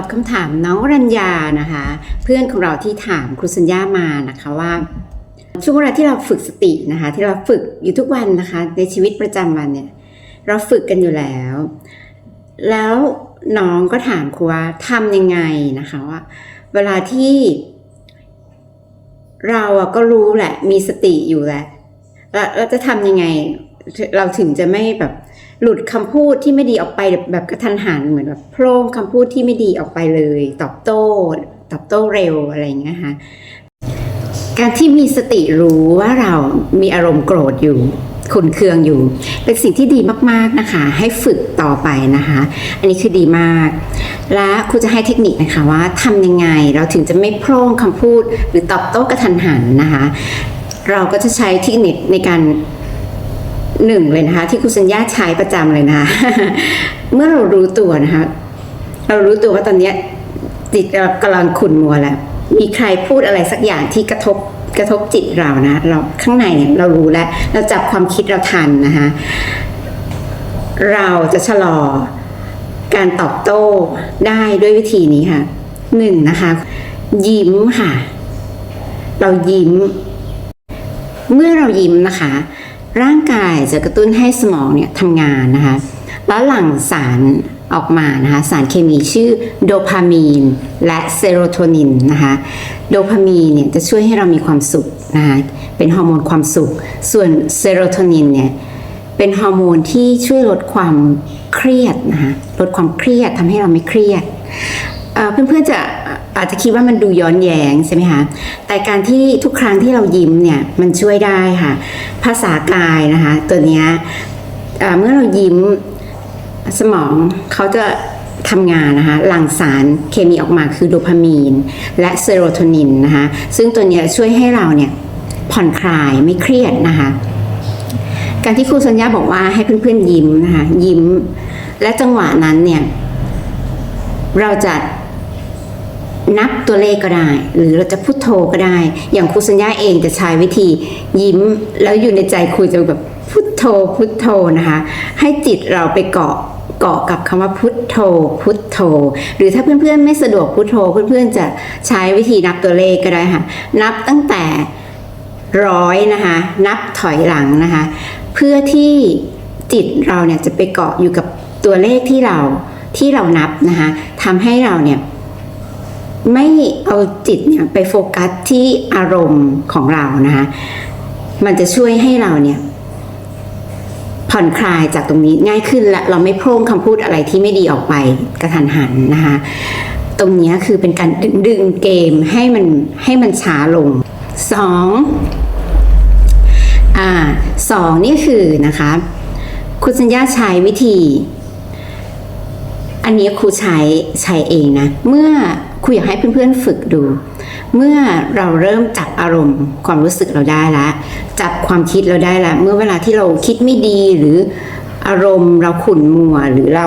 อบคำถามน้องรัญญานะคะ เพื่อนของเราที่ถามครูสัญญามานะคะว่าช่วงเวลาที่เราฝึกสตินะคะ ที่เราฝึกอยู่ทุกวันนะคะ ในชีวิตประจำวันเนี่ย เราฝึกกันอยู่แล้ว แล้วน้องก็ถามครูว่าทำยังไงนะคะว่า เวลาที่เราอะก็รู้แหละ มีสติอยู่แหละแล้วเราจะทำยังไง เราถึงจะไม่แบบ หลุดคำพูดที่ไม่ดีออกไปแบบกระทันหันเหมือนแบบโพร่งคำพูดที่ไม่ดีออกไปเลย ตอบโต้ ตอบโต้เร็วอะไรอย่างเงี้ยค่ะการที่มีสติรู้ว่าเรามีอารมณ์โกรธอยู่ขุนเคืองอยู่ เป็นสิ่งที่ดีมากๆนะคะ ให้ฝึกต่อไปนะคะ อันนี้คือดีมาก และครูจะให้เทคนิคนะคะว่าทำยังไงเราถึงจะไม่โพร่งคำพูด หรือตอบโต้กระทันหันนะคะ เราก็จะใช้เทคนิคในการ หนึ่งเลยนะคะที่ครูสัญญาใช้ประจำเลยนะคะเมื่อเรารู้ตัวนะคะเรารู้ตัวว่าตอนเนี้ยจิตเรากำลังขุ่นมัวแล้วมีใครพูดอะไรสักอย่างที่กระทบกระทบจิตเรานะเราข้างในเนี่ยเรารู้แล้ว เราจับความคิดเราทันนะคะเราจะชะลอการตอบโต้ได้ด้วยวิธีนี้ค่ะหนึ่งนะคะ ยิ้มค่ะ เรายิ้ม เมื่อเรายิ้มนะคะ ร่างกายจะกระตุ้นให้สมองเนี่ยทำงานนะคะ แล้วหลั่งสารออกมานะคะสารเคมีชื่อโดพามีนและเซโรโทนินนะคะโดพามีนเนี่ยจะช่วยให้เรามีความสุขนะคะเป็นฮอร์โมนความสุข ส่วนเซโรโทนินเนี่ยเป็นฮอร์โมนที่ช่วยลดความเครียดนะคะลดความเครียดทำให้เราไม่เครียดเเพื่อนๆจะ อาจจะคิดว่ามันดูย้อนแย้งใช่ไหมคะ แต่การที่ทุกครั้งที่เรายิ้มเนี่ยมันช่วยได้ค่ะ ภาษากายนะคะตัวนี้เมื่อเรายิ้มสมองเขาจะทำงานนะคะ หลั่งสารเคมีออกมาคือโดพามีน และเซโรโทนินนะคะ ซึ่งตัวนี้ช่วยให้เราเนี่ยผ่อนคลายไม่เครียดนะคะ การที่ครูสัญญาบอกว่าให้เพื่อนๆยิ้มนะคะยิ้ม และจังหวะนั้นเนี่ยเราจะ นับตัวเลขก็ได้ หรือเราจะพูดโทรก็ได้ อย่างครูสัญญาเองจะใช้วิธียิ้ม แล้วอยู่ในใจครูจะแบบพุทโธพุทโธนะคะ ให้จิตเราไปเกาะเกาะกับคำว่าพุทโธ พุทโธ หรือถ้าเพื่อนๆไม่สะดวกพุทโธเพื่อนๆจะใช้วิธีนับตัวเลขก็ได้ค่ะ นับตั้งแต่ร้อยนะคะ นับถอยหลังนะคะ เพื่อที่จิตเราเนี่ยจะไปเกาะอยู่กับตัวเลขที่เราที่เรานับนะคะทำให้เราเนี่ย ไม่เอาจิตเนี่ยไปโฟกัสที่อารมณ์ของเรานะคะมันจะช่วยให้เราเนี่ยผ่อนคลายจากตรงนี้ง่ายขึ้นและเราไม่โพร่งคำพูดอะไรที่ไม่ดีออกไปกระทันหันนะคะตรงนี้คือเป็นการดึงดึงเกมให้มันให้มันช้าลงสองอ่าสองนี่คือนะคะ คุณสัญญาใช้วิธี อันนี้ครูใช้ใช้เองนะ เมื่อครูอยากให้เพื่อนๆฝึกดู เมื่อเราเริ่มจับอารมณ์ความรู้สึกเราได้แล้วจับความคิดเราได้แล้วเมื่อเวลาที่เราคิดไม่ดีหรืออารมณ์เราขุ่นมัวหรือเรา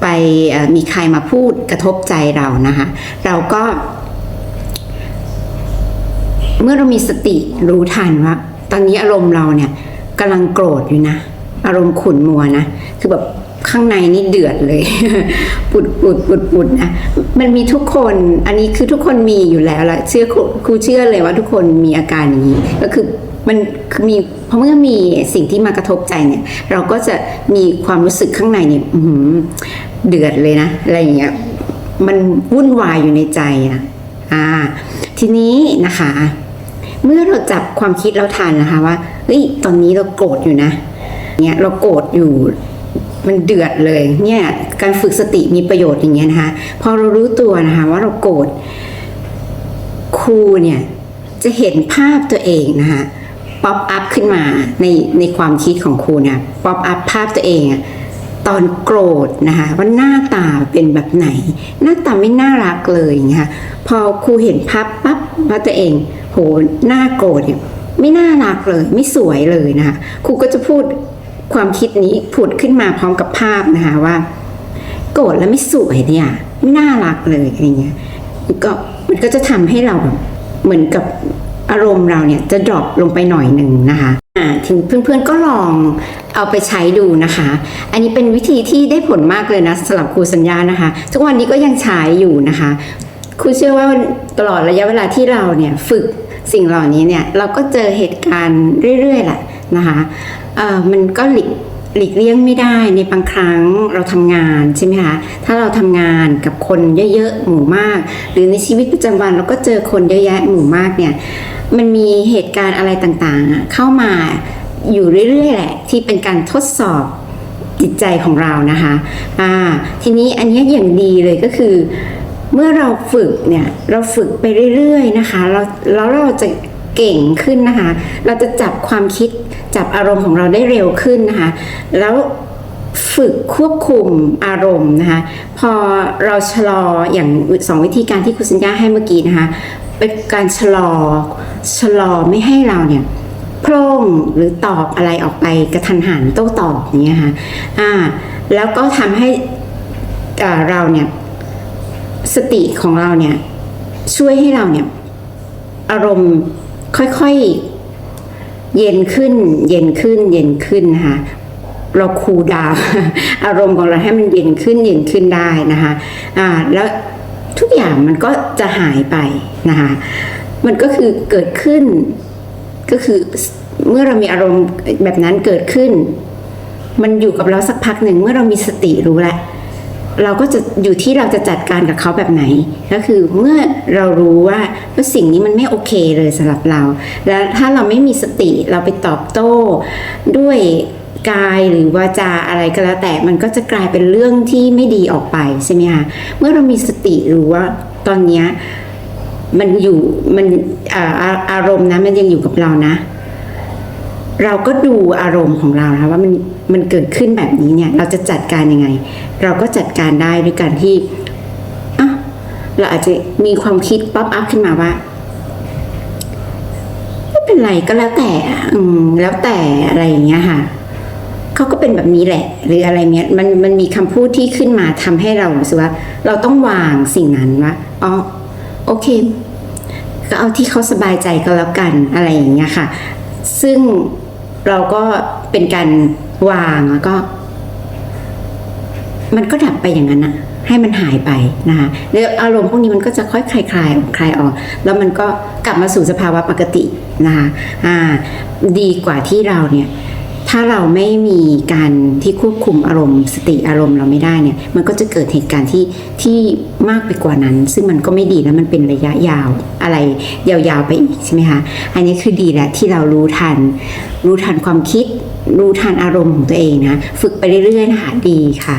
ไปมีใครมาพูดกระทบใจเรานะคะ เราก็ เมื่อเรามีสติรู้ทันว่า ตอนนี้อารมณ์เราเนี่ยกำลังโกรธอยู่นะ อารมณ์ขุ่นมัวนะ คือแบบ ข้างในนี่เดือดเลย ปุดปุดปุดปุดนะมันมีทุกคนอันนี้คือทุกคนมีอยู่แล้วละเชื่อครูเชื่อเลยว่าทุกคนมีอาการอย่างนี้ ก็คือมันมีเพราะเมื่อมีสิ่งที่มากระทบใจเนี่ย เราก็จะมีความรู้สึกข้างในเนี่ยเดือดเลยนะอะไรอย่างเงี้ยมันวุ่นวายอยู่ในใจนะอ่า ทีนี้นะคะ เมื่อเราจับความคิดเราทันนะคะว่าเฮ้ยตอนนี้เราโกรธอยู่นะเนี่ยเราโกรธอยู่ มันเดือดเลยเนี่ยการฝึกสติมีประโยชน์อย่างเงี้ยนะคะพอเรารู้ตัวนะคะว่าเราโกรธครูเนี่ยจะเห็นภาพตัวเองนะคะป๊อปอัพขึ้นมาในในความคิดของครูเนี่ยป๊อปอัพภาพตัวเองอะตอนโกรธนะคะว่าหน้าตาเป็นแบบไหน หน้าตาไม่น่ารักเลยอย่างเงี้ยค่ะพอครูเห็นภาพปั๊บว่าตัวเอง โหหน้าโกรธเนี่ยไม่น่ารักเลย ไม่สวยเลยนะคะครูก็จะพูด ความคิดนี้ผุดขึ้นมาพร้อมกับภาพนะคะว่า โกรธแล้วไม่สวยเนี่ยไม่น่ารักเลยอะไรเงี้ยก็มันก็จะทำให้เราแบบเหมือนกับอารมณ์เราเนี่ยจะดรอปลงไปหน่อยหนึ่งนะคะอ่าทีเพื่อนๆก็ลองเอาไปใช้ดูนะคะ อันนี้เป็นวิธีที่ได้ผลมากเลยนะสำหรับครูสัญญานะคะ ทุกวันนี้ก็ยังใช้อยู่นะคะครูเชื่อว่าตลอดระยะเวลาที่เราเนี่ยฝึกสิ่งเหล่านี้เนี่ยเราก็เจอเหตุการณ์เรื่อยๆแหละ นะคะเอ่อมันก็หลีกหลีกเลี่ยงไม่ได้ในบางครั้งเราทำงานใช่ไหมคะถ้าเราทำงานกับคนเยอะๆหมู่มาก หรือในชีวิตประจำวันเราก็เจอคนเยอะแยะหมู่มากเนี่ยมันมีเหตุการณ์อะไรต่างๆ เข้ามาอยู่เรื่อยๆแหละที่เป็นการทดสอบจิตใจของเรานะคะอ่าทีนี้อันนี้อย่างดีเลยก็คือ เมื่อเราฝึกเนี่ยเราฝึกไปเรื่อยๆนะคะเราแล้วเราจะ เก่งขึ้นนะคะ เราจะจับความคิดจับอารมณ์ของเราได้เร็วขึ้นนะคะ แล้วฝึกควบคุมอารมณ์นะคะ พอเราชะลออย่างสองวิธีการที่คุณสัญญาให้เมื่อกี้นะคะ เป็นการชะลอชะลอไม่ให้เราเนี่ยโพร่งหรือตอบอะไรออกไปกระทันหันโต้ตอบอย่างเงี้ยค่ะอ่า แล้วก็ทำให้เราเนี่ยสติของเราเนี่ยช่วยให้เราเนี่ยอารมณ์ ค่อยๆ เย็นขึ้น เย็นขึ้น เย็นขึ้นนะคะเราคูดาวอารมณ์ของเราให้มันเย็นขึ้นเย็นขึ้นได้นะคะอ่าแล้วทุกอย่างมันก็จะหายไปนะคะมันก็คือเกิดขึ้นก็คือเมื่อเรามีอารมณ์แบบนั้นเกิดขึ้น มันอยู่กับเราสักพักหนึ่งเมื่อเรามีสติรู้แล้ว เราก็จะอยู่ที่เราจะจัดการกับเขาแบบไหน ก็คือเมื่อเรารู้ว่าว่าสิ่งนี้มันไม่โอเคเลยสำหรับเรา แล้วถ้าเราไม่มีสติเราไปตอบโต้ด้วยกายหรือวาจาอะไรก็แล้วแต่ มันก็จะกลายเป็นเรื่องที่ไม่ดีออกไปใช่ไหมคะเมื่อเรามีสติรู้ว่าตอนเนี้ยมันอยู่มันอาอารมณ์นะมันยังอยู่กับเรานะ เราก็ดูอารมณ์ของเรานะว่ามัน มันเกิดขึ้นแบบนี้เนี่ยเราจะจัดการยังไง เราก็จัดการได้ด้วยการที่อะเราอาจจะมีความคิดป๊อปอัพขึ้นมาว่าไม่เป็นไรก็แล้วแต่อืมแล้วแต่อะไรอย่างเงี้ยค่ะเขาก็เป็นแบบนี้แหละ หรืออะไรเนี้ยมันมันมีคำพูดที่ขึ้นมาทำให้เรารู้สึกว่า เราต้องวางสิ่งนั้นว่าอ๋อโอเค ก็เอาที่เขาสบายใจก็แล้วกันอะไรอย่างเงี้ยค่ะ ซึ่งเราก็เป็นการ วางแล้วก็ มันก็ดับไปอย่างนั้นอะให้มันหายไปนะคะแล้วอารมณ์พวกนี้มันก็จะค่อยคลายคลายออกคลายออก แล้วมันก็กลับมาสู่สภาวะปกตินะคะอ่า ดีกว่าที่เราเนี่ย ถ้าเราไม่มีการที่ควบคุมอารมณ์ สติอารมณ์เราไม่ได้เนี่ย มันก็จะเกิดเหตุการณ์ที่ที่มากไปกว่านั้น ซึ่งมันก็ไม่ดีแล้วมันเป็นระยะยาวอะไรยาวๆไปอีกใช่ไหมคะ อันนี้คือดีแหละที่เรารู้ทัน รู้ทันความคิด รู้ทันอารมณ์ของตัวเองนะ ฝึกไปเรื่อยๆนะคะดีค่ะ